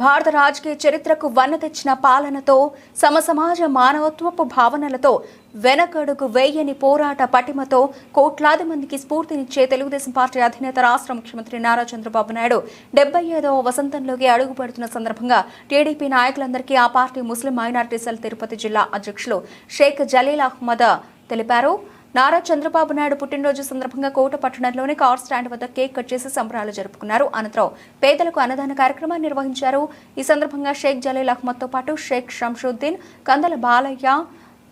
భారత రాజకీయ చరిత్రకు వన్న తెచ్చిన పాలనతో సమసమాజ మానవత్వపు భావనలతో వెనకడుగు వేయని పోరాట పటిమతో కోట్లాది మందికి స్ఫూర్తినిచ్చే తెలుగుదేశం పార్టీ అధినేత రాష్ట్ర ముఖ్యమంత్రి నారా చంద్రబాబు నాయుడు డెబ్బై ఐదవ వసంతంలోకి అడుగుపడుతున్న సందర్భంగా టీడీపీ నాయకులందరికీ ఆ party Muslim minority cell Tirupati జిల్లా అధ్యక్షులు షేక్ జలీల్ అహ్మద్ తెలిపారు. నారా చంద్రబాబు నాయుడు పుట్టినరోజు సందర్భంగా కోట పట్టణంలోని కార్ స్టాండ్ వద్ద కేక్ కట్ చేసి సంబరాలు జరుపుకున్నారు. అనంతరం పేదలకు అన్నదాన కార్యక్రమాన్ని నిర్వహించారు. ఈ సందర్భంగా షేక్ జలీల్ అహ్మద్తో పాటు షేక్ షంషుద్దీన్ కందల బాలయ్య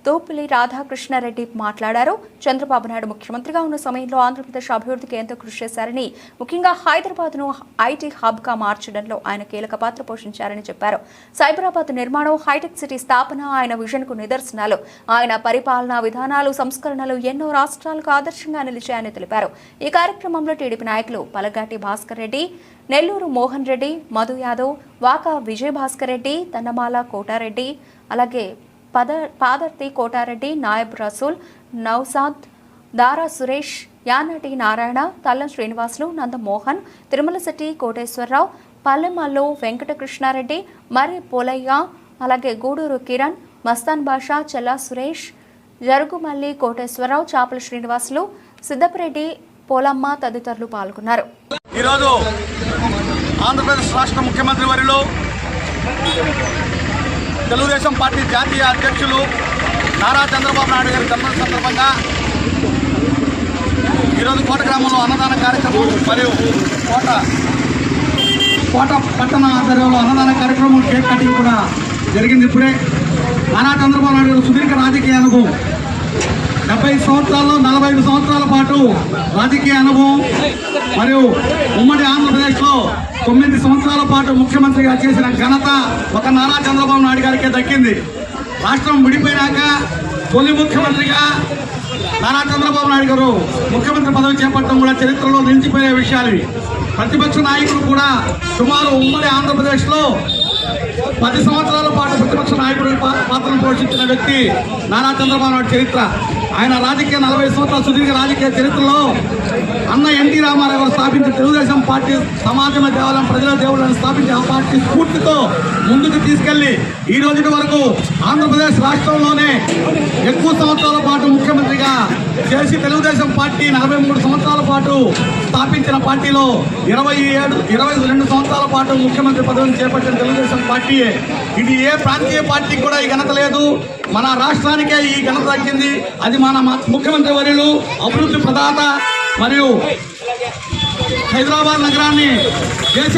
తోపులి రాధాకృష్ణారెడ్డి మాట్లాడారు. చంద్రబాబు నాయుడు ముఖ్యమంత్రిగా ఉన్న సమయంలో ఆంధ్రప్రదేశ్ అభివృద్ధికి ఎంతో కృషి చేశారని ముఖ్యంగా హైదరాబాద్ను ఐటీ హబ్గా మార్చడంలో ఆయన కీలక పాత్ర పోషించారని చెప్పారు. సైబరాబాద్ నిర్మాణం హైటెక్ సిటీ స్థాపన ఆయన విజన్కు నిదర్శనాలు. ఆయన పరిపాలనా విధానాలు సంస్కరణలు ఎన్నో రాష్ట్రాలకు ఆదర్శంగా నిలిచాయని తెలిపారు. ఈ కార్యక్రమంలో టీడీపీ నాయకులు పలగాటి భాస్కర్ రెడ్డి నెల్లూరు మోహన్ రెడ్డి మధు యాదవ్ వాకా విజయ్ భాస్కర్ రెడ్డి తన్నమాల కోటారెడ్డి అలాగే పద పాదర్తి కోటారెడ్డి నాయబ్ రసూల్ నౌసాద్ దారా సురేష్ యానటి నారాయణ తల్లం శ్రీనివాసులు నందమోహన్ తిరుమలశెట్టి కోటేశ్వరరావు పల్లెమల్లు వెంకటకృష్ణారెడ్డి మరి పోలయ్య అలాగే గూడూరు కిరణ్ మస్తాన్ బాషా చెల్లా సురేష్ జరుగుమల్లి కోటేశ్వరరావు చాపల శ్రీనివాసులు సిద్దపరెడ్డి పోలమ్మ తదితరులు పాల్గొన్నారు. ఈరోజు ఆంధ్రప్రదేశ్ రాష్ట్ర ముఖ్యమంత్రి వారిలో తెలుగుదేశం పార్టీ జాతీయ అధ్యక్షులు నారా చంద్రబాబు నాయుడు గారి జన్మదిన సందర్భంగా ఈరోజు కోట గ్రామంలో అన్నదాన కార్యక్రమం మరియు కోట కోట పట్టణ ఆధ్వర్యంలో అన్నదాన కార్యక్రమం కేక్ కటింగ్ కూడా జరిగింది. ఇప్పుడే నారా చంద్రబాబు నాయుడు గారు సుదీర్ఘ రాజకీయాలకు డెబ్బై సంవత్సరాల్లో నలభై ఐదు సంవత్సరాల పాటు రాజకీయ అనుభవం మరియు ఉమ్మడి ఆంధ్రప్రదేశ్లో తొమ్మిది సంవత్సరాల పాటు ముఖ్యమంత్రిగా చేసిన ఘనత ఒక నారా చంద్రబాబు నాయుడు గారికే దక్కింది. రాష్ట్రం విడిపోయినాక తొలి ముఖ్యమంత్రిగా నారా చంద్రబాబు నాయుడు గారు ముఖ్యమంత్రి పదవి చేపట్టడం కూడా చరిత్రలో నిలిచిపోయే విషయాలు ప్రతిపక్ష నాయకులు కూడా సుమారు ఉమ్మడి ఆంధ్రప్రదేశ్లో పది సంవత్సరాల పాటు ప్రతిపక్ష నాయకుడి పాత్రను పోషించిన వ్యక్తి నారా చంద్రబాబు నాయుడు చరిత్ర. ఆయన రాజకీయ నలభై సంవత్సరాల సుదీర్ఘ రాజకీయ చరిత్రలో అన్న స్థాపించి తెలుగుదేశం పార్టీ సమాజమే దేవాలయం ప్రజల దేవుళ్ళని స్థాపించిన ఆ పార్టీ స్ఫూర్తితో ముందుకు తీసుకెళ్ళి ఈ రోజుటి వరకు ఆంధ్రప్రదేశ్ రాష్ట్రంలోనే ఎక్కువ సంవత్సరాల పాటు ముఖ్యమంత్రిగా చేసి తెలుగుదేశం పార్టీ నలభై మూడు సంవత్సరాల పాటు స్థాపించిన పార్టీలో ఇరవై ఏడు ఇరవై రెండు సంవత్సరాల పాటు ముఖ్యమంత్రి పదవిని చేపట్టిన తెలుగుదేశం పార్టీయే. ఇది ఏ ప్రాంతీయ పార్టీకి కూడా ఈ ఘనత లేదు. మన రాష్ట్రానికే ఈ ఘనత దక్కింది. అది మన ముఖ్యమంత్రి వర్యులు అభివృద్ధి ప్రదాత మరియు హైదరాబాద్ నగరాన్ని దేశ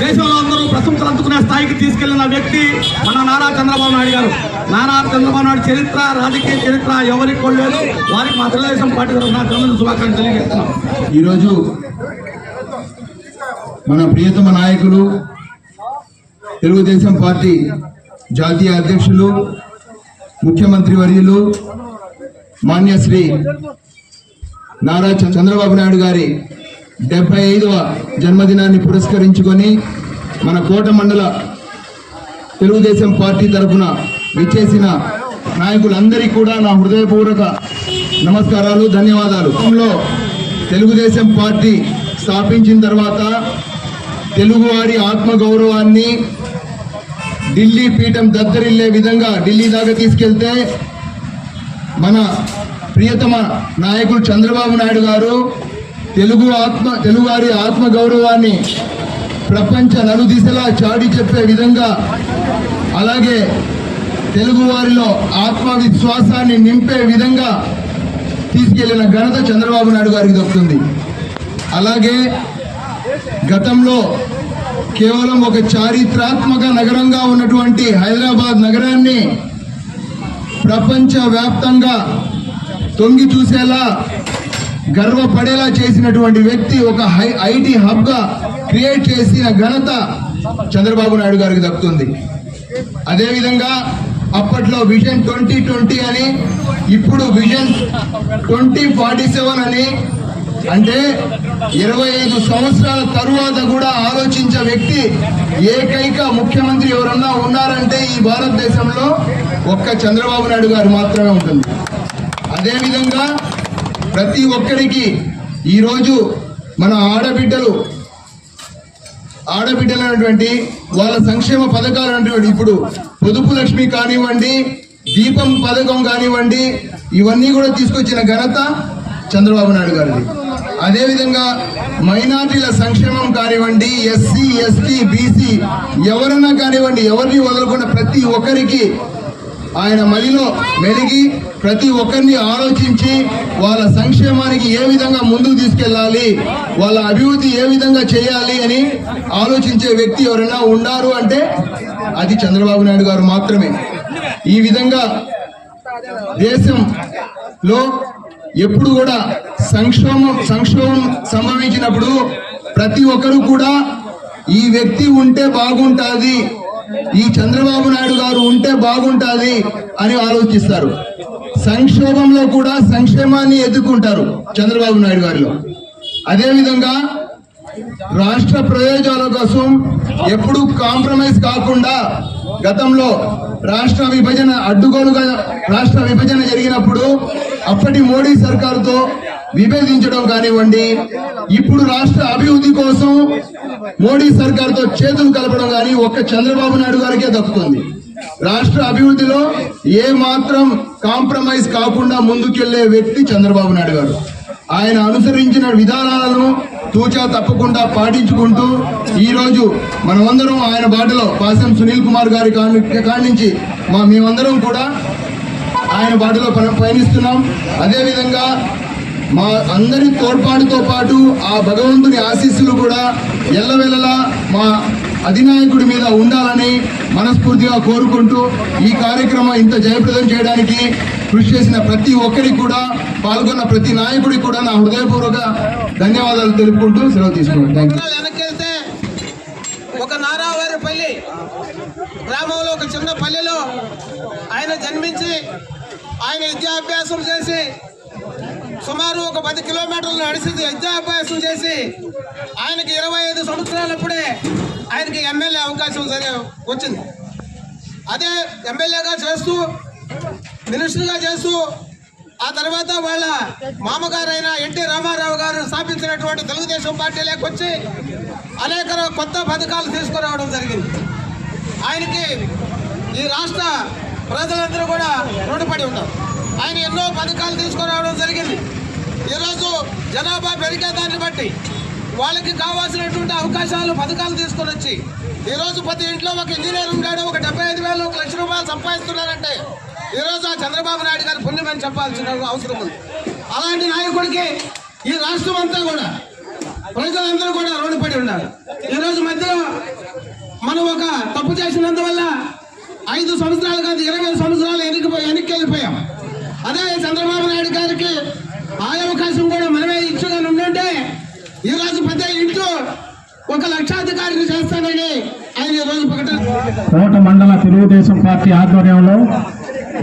దేశంలో అందరూ ప్రశంసలు అందుకునే స్థాయికి తీసుకెళ్ళిన వ్యక్తి మన నారా చంద్రబాబు నాయుడు గారు. నారా చంద్రబాబు నాయుడు చరిత్ర రాజకీయ చరిత్ర ఎవరికి కొలేదు వారికి మా తెలుగుదేశం పార్టీ తరఫున జన్మదిన శుభాకాంక్షలు తెలియజేస్తున్నాం. ఈరోజు మన ప్రియతమ నాయకులు తెలుగుదేశం పార్టీ జాతీయ అధ్యక్షులు ముఖ్యమంత్రి వర్యులు మాన్యశ్రీ నారా చంద్రబాబు నాయుడు గారి డెబ్బై ఐదవ జన్మదినాన్ని పురస్కరించుకొని మన కోట మండల తెలుగుదేశం పార్టీ తరఫున విచ్చేసిన నాయకులందరికీ కూడా నా హృదయపూర్వక నమస్కారాలు ధన్యవాదాలు. తెలుగుదేశం పార్టీ స్థాపించిన తర్వాత తెలుగువారి ఆత్మగౌరవాన్ని ఢిల్లీ పీఠం దద్దరిల్లే విధంగా ఢిల్లీ దాకా తీసుకెళ్తే మన ప్రియతమ నాయకుడు చంద్రబాబు నాయుడు గారు తెలుగు ఆత్మ తెలుగువారి ఆత్మ గౌరవాన్ని ప్రపంచ నలుదిశలా చాడి చెప్పే విధంగా అలాగే తెలుగువారిలో ఆత్మవిశ్వాసాన్ని నింపే విధంగా తీసుకెళ్ళిన ఘనత చంద్రబాబు నాయుడు గారికి దక్కుతుంది. అలాగే గతంలో కేవలం ఒక చారిత్రాత్మక నగరంగా ఉన్నటువంటి హైదరాబాద్ నగరాన్ని ప్రపంచ వ్యాప్తంగా తొంగి చూసేలా గర్వపడేలా చేసినటువంటి వ్యక్తి ఒక హై ఐటీ హబ్గా క్రియేట్ చేసిన ఘనత చంద్రబాబు నాయుడు గారికి దక్కుతుంది. అదేవిధంగా అప్పట్లో విజన్ ట్వంటీ ట్వంటీ అని ఇప్పుడు విజన్ ట్వంటీ ఫార్టీ సెవెన్ అని అంటే ఇరవై ఐదు సంవత్సరాల తరువాత కూడా ఆలోచించే వ్యక్తి ఏకైక ముఖ్యమంత్రి ఎవరన్నా ఉన్నారంటే ఈ భారతదేశంలో ఒక్క చంద్రబాబు నాయుడు గారు మాత్రమే ఉంటుంది. అదేవిధంగా ప్రతి ఒక్కరికి ఈరోజు మన ఆడబిడ్డలు ఆడబిడ్డలైనటువంటి వాళ్ళ సంక్షేమ పథకాలు అనేటువంటి ఇప్పుడు పొదుపు లక్ష్మి కానివ్వండి దీపం పథకం కానివ్వండి ఇవన్నీ కూడా తీసుకొచ్చిన ఘనత చంద్రబాబు నాయుడు గారిది. అదేవిధంగా మైనార్టీల సంక్షేమం కానివ్వండి ఎస్సీ ఎస్టీ బీసీ ఎవరన్నా కానివ్వండి ఎవరిని వదలకుండా ప్రతి ఒక్కరికి ఆయన మదిలో మెలిగి ప్రతి ఒక్కరిని ఆలోచించి వాళ్ళ సంక్షేమానికి ఏ విధంగా ముందుకు తీసుకెళ్ళాలి వాళ్ళ అభివృద్ధి ఏ విధంగా చేయాలి అని ఆలోచించే వ్యక్తి ఎవరైనా ఉన్నారు అంటే అది చంద్రబాబు నాయుడు గారు మాత్రమే. ఈ విధంగా దేశంలో ఎప్పుడు కూడా సంక్షోభం సంక్షోభం సంభవించినప్పుడు ప్రతి ఒక్కరు కూడా ఈ వ్యక్తి ఉంటే బాగుంటుంది ఈ చంద్రబాబు నాయుడు గారు ఉంటే బాగుంటుంది అని ఆలోచిస్తారు. సంక్షోభంలో కూడా సంక్షేమాన్ని ఎదుర్కొంటారు చంద్రబాబు నాయుడు గారిలో. అదేవిధంగా రాష్ట్ర ప్రయోజనాల కోసం ఎప్పుడు కాంప్రమైజ్ కాకుండా గతంలో రాష్ట్ర విభజన అడ్డుగోలుగా రాష్ట్ర విభజన జరిగినప్పుడు అప్పటి మోడీ సర్కారుతో విభేదించడం కానివ్వండి ఇప్పుడు రాష్ట్ర అభివృద్ధి కోసం మోడీ సర్కార్తో చేతులు కలపడం కానీ ఒక్క చంద్రబాబు నాయుడు గారికే దక్కుతుంది. రాష్ట్ర అభివృద్ధిలో ఏ మాత్రం కాంప్రమైజ్ కాకుండా ముందుకెళ్ళే వ్యక్తి చంద్రబాబు నాయుడు గారు. ఆయన అనుసరించిన విధానాలను తూచా తప్పకుండా పాటించుకుంటూ ఈరోజు మనమందరం ఆయన బాటలో పాసం సునీల్ కుమార్ గారి కాడి నుంచి మా మేమందరం కూడా ఆయన బాటలో పయనిస్తున్నాం. అదేవిధంగా మా అందరి తోడ్పాటుతో పాటు ఆ భగవంతుని ఆశీస్సులు కూడా ఎల్లవెల్లలా మా అధినాయకుడి మీద ఉండాలని మనస్ఫూర్తిగా కోరుకుంటూ ఈ కార్యక్రమం ఇంత జయప్రదం చేయడానికి కృషి చేసిన ప్రతి ఒక్కరికి కూడా పాల్గొన్న ప్రతి నాయకుడికి కూడా నా హృదయపూర్వక ధన్యవాదాలు తెలుపుకుంటూ సెలవు తీసుకున్నాను వెనక్కి వెళ్తే ఒక నారావారిపల్లి గ్రామంలో ఒక చిన్న పల్లెలో ఆయన జన్మించి ఆయన విద్యాభ్యాసం చేసి సుమారు ఒక పది కిలోమీటర్లు నడిచి విద్యాభ్యాసం చేసి ఆయనకి ఇరవై ఐదు సంవత్సరాలప్పుడే ఆయనకి ఎమ్మెల్యే అవకాశం వచ్చింది. అదే ఎమ్మెల్యేగా చేస్తూ మినిస్టర్గా చేస్తూ ఆ తర్వాత వాళ్ళ మామగారైన ఎన్టీ రామారావు గారు స్థాపించినటువంటి తెలుగుదేశం పార్టీలోకి వచ్చి అనేక కొత్త పథకాలు తీసుకురావడం జరిగింది. ఆయనకి ఈ రాష్ట్ర ప్రజలందరూ కూడా రుణపడి ఉన్నారు. ఆయన ఎన్నో పథకాలు తీసుకురావడం జరిగింది. ఈరోజు జనాభా పెరిగే దాన్ని బట్టి వాళ్ళకి కావాల్సినటువంటి అవకాశాలు పథకాలు తీసుకొని వచ్చి ఈరోజు ప్రతి ఇంట్లో ఒక ఇంజనీర్ ఉన్నాడు ఒక డెబ్బై ఐదు వేలు ఒక లక్ష రూపాయలు సంపాదిస్తున్నారంటే ఈరోజు ఆ చంద్రబాబు నాయుడు గారి పుణ్యమని చెప్పాల్సిన అవసరం ఉంది. అలాంటి నాయకుడికి ఈ రాష్ట్రం అంతా కూడా ప్రజలందరూ కూడా రుణపడి ఉన్నారు. ఈరోజు మధ్యలో మనం ఒక తప్పు చేసినందువల్ల ఐదు సంవత్సరాలు కాదు ఇరవై సంవత్సరాలు వెనక్కి వెనక్కి వెళ్ళిపోయాం. అదే చంద్రబాబు నాయుడు గారికి ఆ అవకాశం కూడా మనమే ఇచ్చుగా ఉండుంటే ఈ రోజు పెద్ద ఇంట్లో ఒక లక్షాధికారిని చేస్తానని ఆయన ఈ రోజు ప్రకటన కోట మండల తెలుగుదేశం పార్టీ ఆధ్వర్యంలో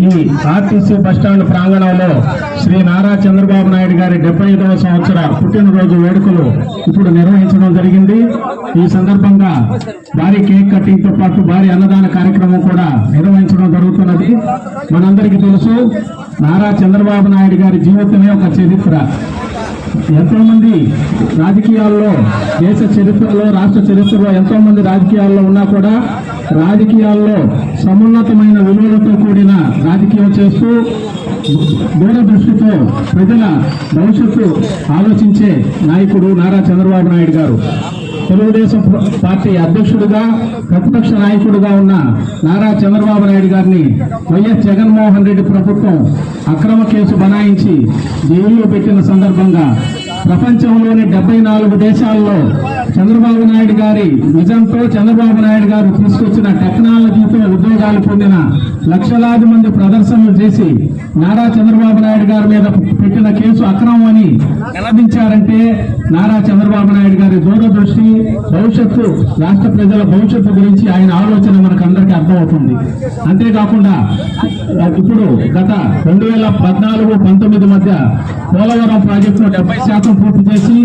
ఈ ఆర్టీసీ బస్టాండ్ ప్రాంగణంలో శ్రీ నారా చంద్రబాబు నాయుడు గారి డెబ్బై ఐదవ సంవత్సర పుట్టినరోజు వేడుకలు ఇప్పుడు నిర్వహించడం జరిగింది. ఈ సందర్భంగా భారీ కేక్ కటింగ్తో పాటు భారీ అన్నదాన కార్యక్రమం కూడా నిర్వహించడం జరుగుతున్నది. మనందరికీ తెలుసు నారా చంద్రబాబు నాయుడు గారి జీవితమే ఒక చరిత్ర. ఎంతో మంది రాజకీయాల్లో దేశ చరిత్రలో రాష్ట్ర చరిత్రలో ఎంతో మంది రాజకీయాల్లో ఉన్నా కూడా రాజకీయాల్లో సమున్నతమైన విలువలతో కూడిన రాజకీయం చేస్తూ దూరదృష్టితో ప్రజల భవిష్యత్తు ఆలోచించే నాయకుడు నారా చంద్రబాబు నాయుడు గారు. తెలుగుదేశం పార్టీ అధ్యక్షుడిగా ప్రతిపక్ష నాయకుడిగా ఉన్న నారా చంద్రబాబు నాయుడు గారిని వైఎస్ జగన్మోహన్ రెడ్డి ప్రభుత్వం అక్రమ కేసు బనాయించి జైల్లో పెట్టిన సందర్భంగా ప్రపంచంలోని డెబ్బై నాలుగు దేశాల్లో చంద్రబాబు నాయుడు గారి నిజంతో చంద్రబాబు నాయుడు గారు తీసుకొచ్చిన టెక్నాలజీతో ఉద్యోగాలు పొందిన లక్షలాది మంది ప్రదర్శనలు చేసి నారా చంద్రబాబు నాయుడు గారి మీద పెట్టిన కేసు అక్రమం అని నిలదించారంటే నారా చంద్రబాబు నాయుడు గారి దూరదృష్టి భవిష్యత్తు రాష్ట్ర ప్రజల భవిష్యత్తు గురించి ఆయన ఆలోచన మనకు అందరికీ అర్థమవుతుంది. అంతేకాకుండా ఇప్పుడు గత రెండు వేల పద్నాలుగు పంతొమ్మిది మధ్య పోలవరం ప్రాజెక్టును డెబ్బై శాతం పూర్తి చేసి